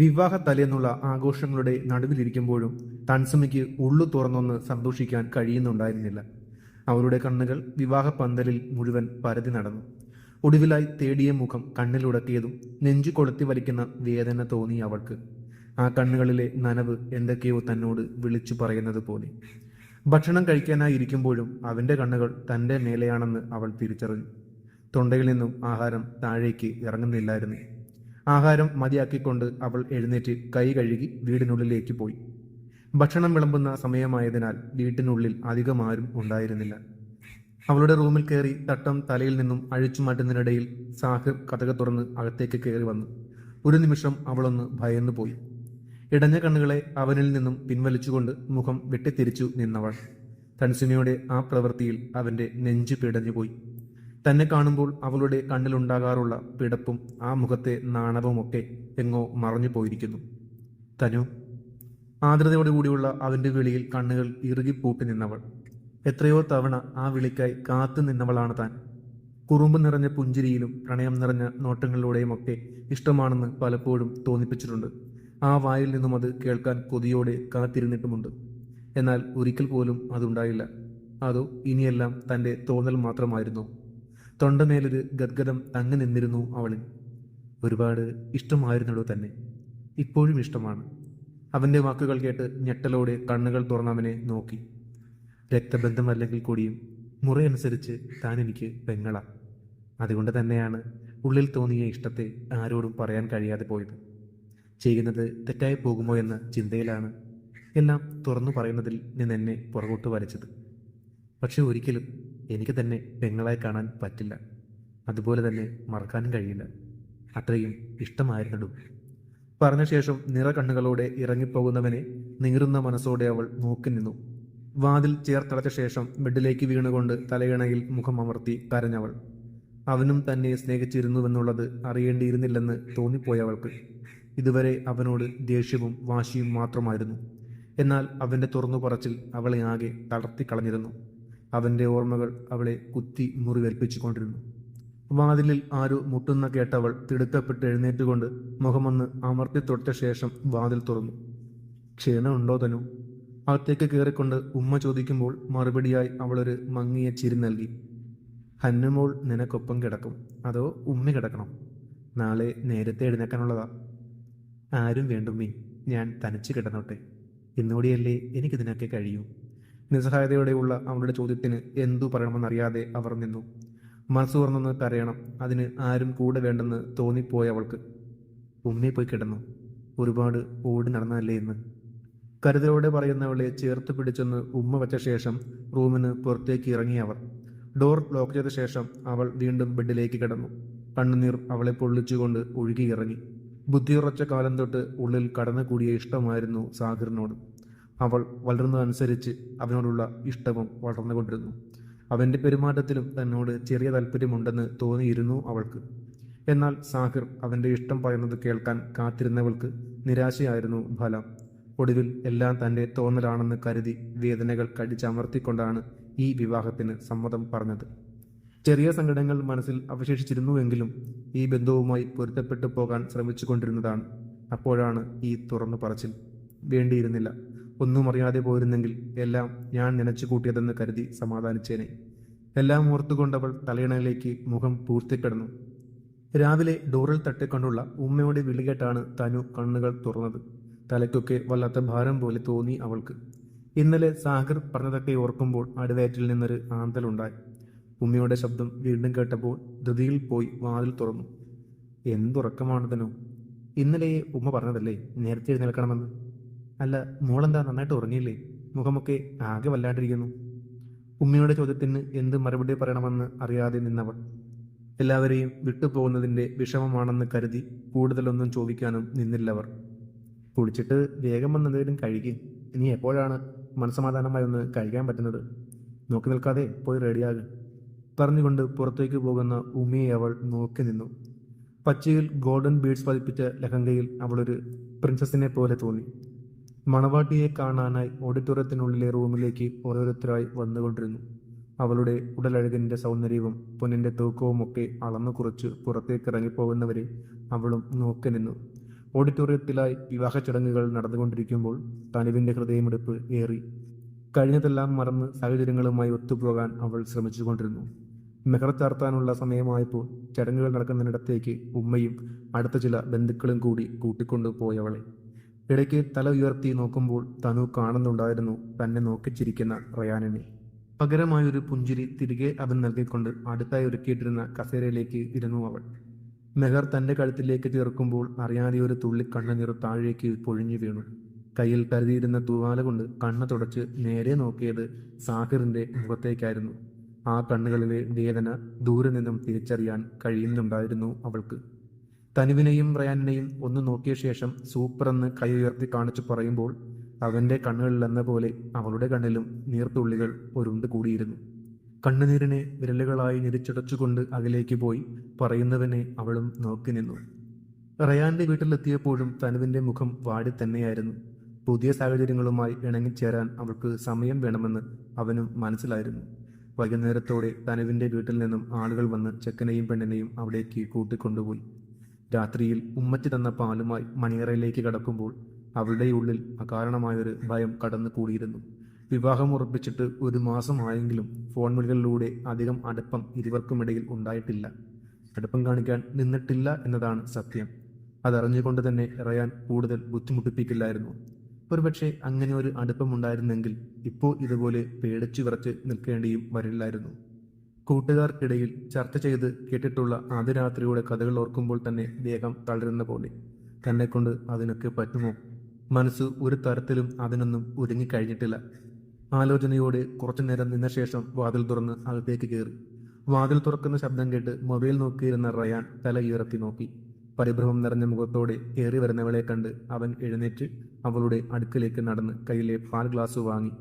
വിവാഹ തലേന്നുള്ള ആഘോഷങ്ങളുടെ നടുവിലിരിക്കുമ്പോഴും തൻസമയ്ക്ക് ഉള്ളു തുറന്നൊന്ന് സന്തോഷിക്കാൻ കഴിയുന്നുണ്ടായിരുന്നില്ല. അവരുടെ കണ്ണുകൾ വിവാഹ പന്തലിൽ മുഴുവൻ പരതി നടന്നു. ഒടുവിലായി തേടിയ മുഖം കണ്ണിലുടക്കിയതും നെഞ്ചു കൊളുത്തി വലിക്കുന്ന വേദന തോന്നി അവൾക്ക്. ആ കണ്ണുകളിലെ നനവ് എന്തൊക്കെയോ തന്നോട് വിളിച്ചു പറയുന്നത് പോലെ. ഭക്ഷണം കഴിക്കാനായി ഇരിക്കുമ്പോഴും അവന്റെ കണ്ണുകൾ തന്റെ മേലെയാണെന്ന് അവൾ തിരിച്ചറിഞ്ഞു. തൊണ്ടയിൽ നിന്നും ആഹാരം താഴേക്ക് ഇറങ്ങുന്നില്ലായിരുന്നു. ആഹാരം മതിയാക്കിക്കൊണ്ട് അവൾ എഴുന്നേറ്റ് കൈ കഴുകി വീടിനുള്ളിലേക്ക് പോയി. ഭക്ഷണം വിളമ്പുന്ന സമയമായതിനാൽ വീട്ടിനുള്ളിൽ അധികം ആരും ഉണ്ടായിരുന്നില്ല. അവളുടെ റൂമിൽ കയറി തട്ടം തലയിൽ നിന്നും അഴിച്ചു മാറ്റുന്നതിനിടയിൽ സാഹിബ് കഥക തുറന്ന് അകത്തേക്ക് കയറി വന്നു. ഒരു നിമിഷം അവളൊന്ന് ഭയന്നു പോയി. ഇടഞ്ഞ കണ്ണുകളെ അവനിൽ നിന്നും പിൻവലിച്ചുകൊണ്ട് മുഖം വെട്ടിത്തിരിച്ചു നിന്നവൾ. തൻസുമയുടെ ആ പ്രവൃത്തിയിൽ അവന്റെ നെഞ്ചു പിടഞ്ഞുപോയി തന്നെ കാണുമ്പോൾ അവളുടെ കണ്ണിലുണ്ടാകാറുള്ള പിടപ്പും ആ മുഖത്തെ നാണവുമൊക്കെ എങ്ങോ മറഞ്ഞു പോയിരിക്കുന്നു. തനു ആർദ്രതയോടുകൂടിയുള്ള അവന്റെ വിളിയിൽ കണ്ണുകൾ ഇറുകിപ്പൂട്ടി നിന്നവൾ. എത്രയോ തവണ ആ വിളിക്കായി കാത്തു നിന്നവളാണ് താൻ. കുറുമ്പ് നിറഞ്ഞ പുഞ്ചിരിയിലും പ്രണയം നിറഞ്ഞ നോട്ടങ്ങളിലൂടെയുമൊക്കെ ഇഷ്ടമാണെന്ന് പലപ്പോഴും തോന്നിപ്പിച്ചിട്ടുണ്ട്. ആ വായിൽ നിന്നും അത് കേൾക്കാൻ കൊതിയോടെ കാത്തിരുന്നിട്ടുമുണ്ട്. എന്നാൽ ഒരിക്കൽ പോലും അതുണ്ടായില്ല. അതോ ഇനിയെല്ലാം തന്റെ തോന്നൽ മാത്രമായിരുന്നു. തൊണ്ടമേലൊരു ഗദ്ഗദം തങ്ങി നിന്നിരുന്നു അവളിൽ. ഒരുപാട് ഇഷ്ടമായിരുന്നല്ലോ തന്നെ. ഇപ്പോഴും ഇഷ്ടമാണ്. അവന്റെ വാക്കുകൾ കേട്ട് ഞെട്ടലോടെ കണ്ണുകൾ തുറന്നവനെ നോക്കി. രക്തബന്ധമല്ലെങ്കിൽ കൂടിയും മുറയനുസരിച്ച് താൻ എനിക്ക് പെങ്ങള. അതുകൊണ്ട് തന്നെയാണ് ഉള്ളിൽ തോന്നിയ ഇഷ്ടത്തെ ആരോടും പറയാൻ കഴിയാതെ പോയത്. ചെയ്യുന്നത് തെറ്റായി പോകുമോ എന്ന ചിന്തയിലാണ് എല്ലാം തുറന്നു പറയുന്നതിൽ നിന്ന് എന്നെ പുറകോട്ട് വരച്ചത് പക്ഷെ ഒരിക്കലും എനിക്ക് തന്നെ പെങ്ങളായി കാണാൻ പറ്റില്ല. അതുപോലെ തന്നെ മറക്കാനും കഴിയില്ല. അത്രയും ഇഷ്ടമായിരുന്നു പറഞ്ഞ ശേഷം നിറകണ്ണുകളോടെ ഇറങ്ങിപ്പോകുന്നവനെ നീറുന്ന മനസ്സോടെ അവൾ നോക്കി നിന്നു. വാതിൽ ചേർത്തടച്ച ശേഷം ബെഡിലേക്ക് വീണുകൊണ്ട് തലയിണയിൽ മുഖം അമർത്തി കരഞ്ഞവൾ. അവനും തന്നെ സ്നേഹിച്ചിരുന്നുവെന്നുള്ളത് അറിയേണ്ടിയിരുന്നില്ലെന്ന് തോന്നിപ്പോയവൾക്ക്. ഇതുവരെ അവനോട് ദേഷ്യവും വാശിയും മാത്രമായിരുന്നു. എന്നാൽ അവന്റെ തുറന്നു പറച്ചിൽ അവളെ ആകെ തളർത്തിക്കളഞ്ഞിരുന്നു. അവന്റെ ഓർമ്മകൾ അവളെ കുത്തി മുറിവേൽപ്പിച്ചുകൊണ്ടിരുന്നു. വാതിലിൽ ആരോ മുട്ടുന്ന കേട്ടവൾ തിടുക്കപ്പെട്ട് എഴുന്നേറ്റുകൊണ്ട് മുഖമൊന്ന് അമർത്തി തൊട്ട ശേഷം വാതിൽ തുറന്നു. ക്ഷീണമുണ്ടോ തനു? അകത്തേക്ക് കയറിക്കൊണ്ട് ഉമ്മ ചോദിക്കുമ്പോൾ മറുപടിയായി അവളൊരു മങ്ങിയ ചിരി നൽകി. ഹന്നുമോൾ നിനക്കൊപ്പം കിടക്കും. അതോ ഉമ്മ കിടക്കണം? നാളെ നേരത്തെ എഴുന്നേക്കാനുള്ളതാ. ആരും വേണ്ടുമ്മേ ഞാൻ തനിച്ച് കിടന്നോട്ടെ. ഇന്നോടിയല്ലേ എനിക്കിതിനൊക്കെ കഴിയൂ. നിസ്സഹായതയോടെയുള്ള അവളുടെ ചോദ്യത്തിന് എന്തു പറയണമെന്നറിയാതെ അവർ നിന്നു. മനസ്സ് തുറന്നൊന്ന് കരയണം. അതിന് ആരും കൂടെ വേണ്ടെന്ന് തോന്നിപ്പോയ അവൾക്ക്. ഉമ്മയെ പോയി കിടന്നു. ഒരുപാട് ഓടി നടന്നതല്ലേ എന്ന് കരുതലോടെ പറയുന്നവളെ ചേർത്ത് പിടിച്ചെന്ന് ഉമ്മ വെച്ച ശേഷം റൂമിന് പുറത്തേക്ക് ഇറങ്ങി അവർ. ഡോർ ലോക്ക് ചെയ്ത ശേഷം അവൾ വീണ്ടും ബെഡിലേക്ക് കിടന്നു. കണ്ണുനീർ അവളെ പൊള്ളിച്ചുകൊണ്ട് ഒഴുകിയിറങ്ങി ബുദ്ധിയുറച്ച കാലം തൊട്ട് ഉള്ളിൽ കടന്നുകൂടിയ ഇഷ്ടമായിരുന്നു സാഗറിനോട്. അവൾ വളരുന്നതനുസരിച്ച് അവനോടുള്ള ഇഷ്ടവും വളർന്നുകൊണ്ടിരുന്നു. അവന്റെ പെരുമാറ്റത്തിലും തന്നോട് ചെറിയ താല്പര്യമുണ്ടെന്ന് തോന്നിയിരുന്നു അവൾക്ക്. എന്നാൽ സാഹിർ അവന്റെ ഇഷ്ടം പറയുന്നത് കേൾക്കാൻ കാത്തിരുന്നവൾക്ക് നിരാശയായിരുന്നു ഫലം. ഒടുവിൽ എല്ലാം തന്റെ തോന്നലാണെന്ന് കരുതി വേദനകൾ കടിച്ചമർത്തിക്കൊണ്ടാണ് ഈ വിവാഹത്തിന് സമ്മതം പറഞ്ഞത്. ചെറിയ സങ്കടങ്ങൾ മനസ്സിൽ അവശേഷിച്ചിരുന്നുവെങ്കിലും ഈ ബന്ധവുമായി പൊരുത്തപ്പെട്ടു പോകാൻ ശ്രമിച്ചുകൊണ്ടിരുന്നതാണ് അപ്പോഴാണ് ഈ തുറന്നു പറച്ചിൽ. വേണ്ടിയിരുന്നില്ല. ഒന്നും അറിയാതെ പോയിരുന്നെങ്കിൽ എല്ലാം ഞാൻ നനച്ചു കൂട്ടിയതെന്ന് കരുതി സമാധാനിച്ചേനെ. എല്ലാം ഓർത്തുകൊണ്ടവൾ തലയിണയിലേക്ക് മുഖം പൂർത്തിക്കിടന്നു രാവിലെ ഡോറിൽ തട്ടിക്കൊണ്ടുള്ള ഉമ്മയുടെ വിളികേട്ടാണ് തനു കണ്ണുകൾ തുറന്നത്. തലയ്ക്കൊക്കെ വല്ലാത്ത ഭാരം പോലെ തോന്നി അവൾക്ക്. ഇന്നലെ സാഗർ പറഞ്ഞതൊക്കെ ഓർക്കുമ്പോൾ അടിവയറ്റിൽ നിന്നൊരു ആന്തലുണ്ടായി. ഉമ്മയുടെ ശബ്ദം വീണ്ടും കേട്ടപ്പോൾ ധൃതിയിൽ പോയി വാതിൽ തുറന്നു. എന്തുറക്കമാണ് തനു ഇന്നലെ ഉമ്മ പറഞ്ഞതല്ലേ? നേരത്തെ എഴുന്നേൽക്കണമെന്ന്. അല്ല മോളെന്താ നന്നായിട്ട് ഉറങ്ങിയില്ലേ? മുഖമൊക്കെ ആകെ വല്ലാണ്ടിരിക്കുന്നു. ഉമ്മയുടെ ചോദ്യത്തിന് എന്ത് മറുപടി പറയണമെന്ന് അറിയാതെ നിന്നവൾ. എല്ലാവരെയും വിട്ടുപോകുന്നതിന്റെ വിഷമമാണെന്ന് കരുതി കൂടുതലൊന്നും ചോദിക്കാനും നിന്നില്ലവർ. കുളിച്ചിട്ട് വേഗം വന്നെന്തെങ്കിലും കഴുകി ഇനി എപ്പോഴാണ് മനസമാധാനമായി ഒന്ന് കഴിക്കാൻ പറ്റുന്നത്? നോക്കി നിൽക്കാതെ പോയി റെഡിയാകും. പറഞ്ഞുകൊണ്ട് പുറത്തേക്ക് പോകുന്ന ഉമ്മയെ അവൾ നോക്കി നിന്നു. പച്ചയിൽ ഗോൾഡൻ ബീഡ്സ് പതിപ്പിച്ച ലഹങ്കയിൽ അവളൊരു പ്രിൻസസിനെ പോലെ തോന്നി. മണവാട്ടിയെ കാണാനായി ഓഡിറ്റോറിയത്തിനുള്ളിലെ റൂമിലേക്ക് ഓരോരുത്തരായി വന്നുകൊണ്ടിരുന്നു. അവളുടെ ഉടലഴകിന്റെ സൗന്ദര്യവും പൊന്നിന്റെ തൂക്കവും ഒക്കെ അളന്നു കുറച്ച് പുറത്തേക്ക് ഇറങ്ങിപ്പോകുന്നവരെ അവളും നോക്കി നിന്നു. ഓഡിറ്റോറിയത്തിലായി വിവാഹ ചടങ്ങുകൾ നടന്നുകൊണ്ടിരിക്കുമ്പോൾ തനുവിന്റെ ഹൃദയമെടുപ്പ് ഏറി. കഴിഞ്ഞതെല്ലാം മറന്ന് സാഹചര്യങ്ങളുമായി ഒത്തുപോകാൻ അവൾ ശ്രമിച്ചുകൊണ്ടിരുന്നു. മെഹർ ചാർത്താനുള്ള സമയമായപ്പോൾ ചടങ്ങുകൾ നടക്കുന്നിടത്തേക്ക് ഉമ്മയും അടുത്ത ചില ബന്ധുക്കളും കൂടി കൂട്ടിക്കൊണ്ടു പോയവളെ ഇടയ്ക്ക് തല ഉയർത്തി നോക്കുമ്പോൾ തനു കാണുന്നുണ്ടായിരുന്നു തന്നെ നോക്കിച്ചിരിക്കുന്ന റയാനിനെ. പകരമായൊരു പുഞ്ചിരി തിരികെ അവൻ നൽകിക്കൊണ്ട് അടുത്തായി ഒരുക്കിയിട്ടിരുന്ന കസേരയിലേക്ക് ഇരുന്നു അവൾ. മെഹർ തന്റെ കഴുത്തിലേക്ക് ചേർക്കുമ്പോൾ അറിയാതെ ഒരു തുള്ളി കണ്ണുനീർ താഴേക്ക് പൊഴിഞ്ഞു വീണു. കയ്യിൽ കരുതിയിരുന്ന തൂവാല കൊണ്ട് കണ്ണ് തുടച്ച് നേരെ നോക്കിയത് സാഹിറിന്റെ മുഖത്തേക്കായിരുന്നു. ആ കണ്ണുകളിലെ വേദന ദൂരെ നിന്നും തിരിച്ചറിയാൻ കഴിയുന്നുണ്ടായിരുന്നു അവൾക്ക്. തനുവിനെയും റയാനിനെയും ഒന്ന് നോക്കിയ ശേഷം സൂപ്പർ എന്ന് കൈ ഉയർത്തി കാണിച്ചു പറയുമ്പോൾ അവന്റെ കണ്ണുകളിലെന്ന പോലെ അവളുടെ കണ്ണിലും നീർത്തുള്ളികൾ ഒരുണ്ട് കൂടിയിരുന്നു. കണ്ണുനീരിനെ വിരലുകളായി ഞെരിച്ചടച്ചുകൊണ്ട് അകലേക്ക് പോയി പറയുന്നവനെ അവളും നോക്കി നിന്നു. റയാന്റെ വീട്ടിലെത്തിയപ്പോഴും തനുവിന്റെ മുഖം വാടി തന്നെയായിരുന്നു. പുതിയ സാഹചര്യങ്ങളുമായി ഇണങ്ങിച്ചേരാൻ അവൾക്ക് സമയം വേണമെന്ന് അവനും മനസ്സിലായിരുന്നു. വൈകുന്നേരത്തോടെ തനുവിന്റെ വീട്ടിൽ നിന്നും ആളുകൾ വന്ന് ചെക്കനെയും പെണ്ണിനെയും അവിടേക്ക് കൂട്ടിക്കൊണ്ടുപോയി. രാത്രിയിൽ ഉമ്മറ്റി തന്ന പാലുമായി മണിയറയിലേക്ക് കടക്കുമ്പോൾ അവളുടെ ഉള്ളിൽ അകാരണമായൊരു ഭയം കടന്നു കൂടിയിരുന്നു വിവാഹം ഉറപ്പിച്ചിട്ട് ഒരു മാസമായെങ്കിലും ഫോൺ വിളികളിലൂടെ അധികം അടുപ്പം ഇരുവർക്കുമിടയിൽ ഉണ്ടായിട്ടില്ല. അടുപ്പം കാണിക്കാൻ നിന്നിട്ടില്ല എന്നതാണ് സത്യം. അതറിഞ്ഞുകൊണ്ട് തന്നെ റയാൻ കൂടുതൽ ബുദ്ധിമുട്ടിപ്പിക്കില്ലായിരുന്നു. ഒരുപക്ഷെ അങ്ങനെ ഒരു അടുപ്പമുണ്ടായിരുന്നെങ്കിൽ ഇപ്പോൾ ഇതുപോലെ പേടിച്ചു വിറച്ച് നിൽക്കേണ്ടിയും വരില്ലായിരുന്നു. കൂട്ടുകാർക്കിടയിൽ ചർച്ച ചെയ്ത് കേട്ടിട്ടുള്ള ആദ്യ രാത്രിയുടെ കഥകൾ ഓർക്കുമ്പോൾ തന്നെ ദേഹം തളരുന്ന പോലെ. തന്നെ കൊണ്ട് അതിനൊക്കെ പറ്റുമോ? മനസ്സ് ഒരു തരത്തിലും അതിനൊന്നും ഒരുങ്ങിക്കഴിഞ്ഞിട്ടില്ല. ആലോചനയോടെ കുറച്ചു നേരം നിന്ന ശേഷം വാതിൽ തുറന്ന് അകത്തേക്ക് കയറി. വാതിൽ തുറക്കുന്ന ശബ്ദം കേട്ട് മൊബൈൽ നോക്കിയിരുന്ന റയാൻ തല ഉയർത്തി നോക്കി. പരിഭ്രമം നിറഞ്ഞ മുഖത്തോടെ കയറി വരുന്നവളെ കണ്ട് അവൻ എഴുന്നേറ്റ് അവളുടെ അടുക്കലേക്ക് നടന്ന് കയ്യിലെ പാൽ ഗ്ലാസ് വാങ്ങി.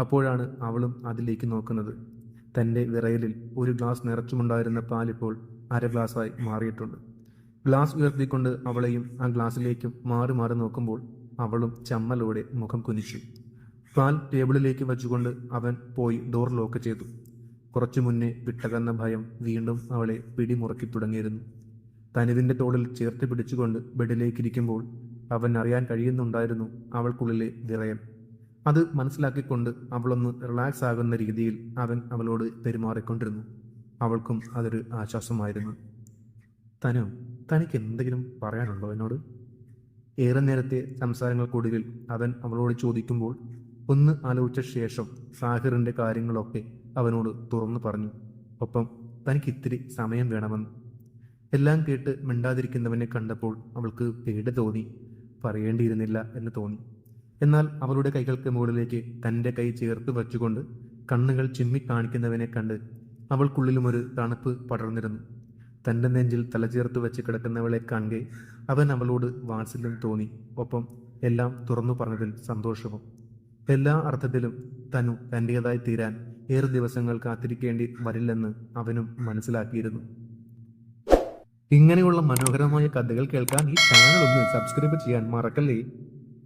അപ്പോഴാണ് അവളും അതിലേക്ക് നോക്കുന്നത്. തന്റെ വിറയലിൽ ഒരു ഗ്ലാസ് നിറച്ചുമുണ്ടായിരുന്ന പാലിപ്പോൾ അര ഗ്ലാസ്സായി മാറിയിട്ടുണ്ട്. ഗ്ലാസ് ഉയർത്തിക്കൊണ്ട് അവളെയും ആ ഗ്ലാസ്സിലേക്കും മാറി മാറി നോക്കുമ്പോൾ അവളും ചമ്മലോടെ മുഖം കുനിച്ചു. പാൽ ടേബിളിലേക്ക് വച്ചുകൊണ്ട് അവൻ പോയി ഡോർ ലോക്ക് ചെയ്തു. കുറച്ചു മുന്നേ വിട്ടകന്ന ഭയം വീണ്ടും അവളെ പിടിമുറക്കി തുടങ്ങിയിരുന്നു. തനുവിന്റെ തോളിൽ ചേർത്ത് പിടിച്ചുകൊണ്ട് ബെഡിലേക്കിരിക്കുമ്പോൾ അവൻ അറിയാൻ കഴിയുന്നുണ്ടായിരുന്നു അവൾക്കുള്ളിലെ വിറയൽ. അത് മനസ്സിലാക്കിക്കൊണ്ട് അവളൊന്ന് റിലാക്സ് ആകുന്ന രീതിയിൽ അവൻ അവളോട് പെരുമാറിക്കൊണ്ടിരുന്നു. അവൾക്കും അതൊരു ആശ്വാസമായിരുന്നു. തനു തനിക്ക് എന്തെങ്കിലും പറയാനുണ്ടോ എന്നോട്? ഏറെ നേരത്തെ സംസാരങ്ങൾക്കൊടുവിൽ അവൻ അവളോട് ചോദിക്കുമ്പോൾ ഒന്ന് ആലോചിച്ച ശേഷം സാഹിറിന്റെ കാര്യങ്ങളൊക്കെ അവനോട് തുറന്നു പറഞ്ഞു. ഒപ്പം തനിക്ക് ഇത്തിരി സമയം വേണമെന്ന്. എല്ലാം കേട്ട് മിണ്ടാതിരിക്കുന്നവനെ കണ്ടപ്പോൾ അവൾക്ക് പേടി തോന്നി. പറയേണ്ടിയിരുന്നില്ല എന്ന് തോന്നി. എന്നാൽ അവളുടെ കൈകൾക്ക് മുകളിലേക്ക് തന്റെ കൈ ചേർത്ത് വച്ചുകൊണ്ട് കണ്ണുകൾ ചിമ്മി കാണിക്കുന്നവനെ കണ്ട് അവൾക്കുള്ളിലും ഒരു തണുപ്പ് പടർന്നിരുന്നു. തന്റെ നെഞ്ചിൽ തലചേർത്ത് വെച്ച് കിടക്കുന്നവളെ കാണെ അവൻ അവളോട് വാത്സല്യം തോന്നി. ഒപ്പം എല്ലാം തുറന്നു പറഞ്ഞതിൽ സന്തോഷവും. എല്ലാ അർത്ഥത്തിലും തനു തന്റേതായി തീരാൻ ഏറെ ദിവസങ്ങൾ കാത്തിരിക്കേണ്ടി വരില്ലെന്ന് അവനും മനസ്സിലാക്കിയിരുന്നു. ഇങ്ങനെയുള്ള മനോഹരമായ കഥകൾ കേൾക്കാൻ ഈ ചാനൽ ഒന്ന് സബ്സ്ക്രൈബ് ചെയ്യാൻ മറക്കല്ലേ?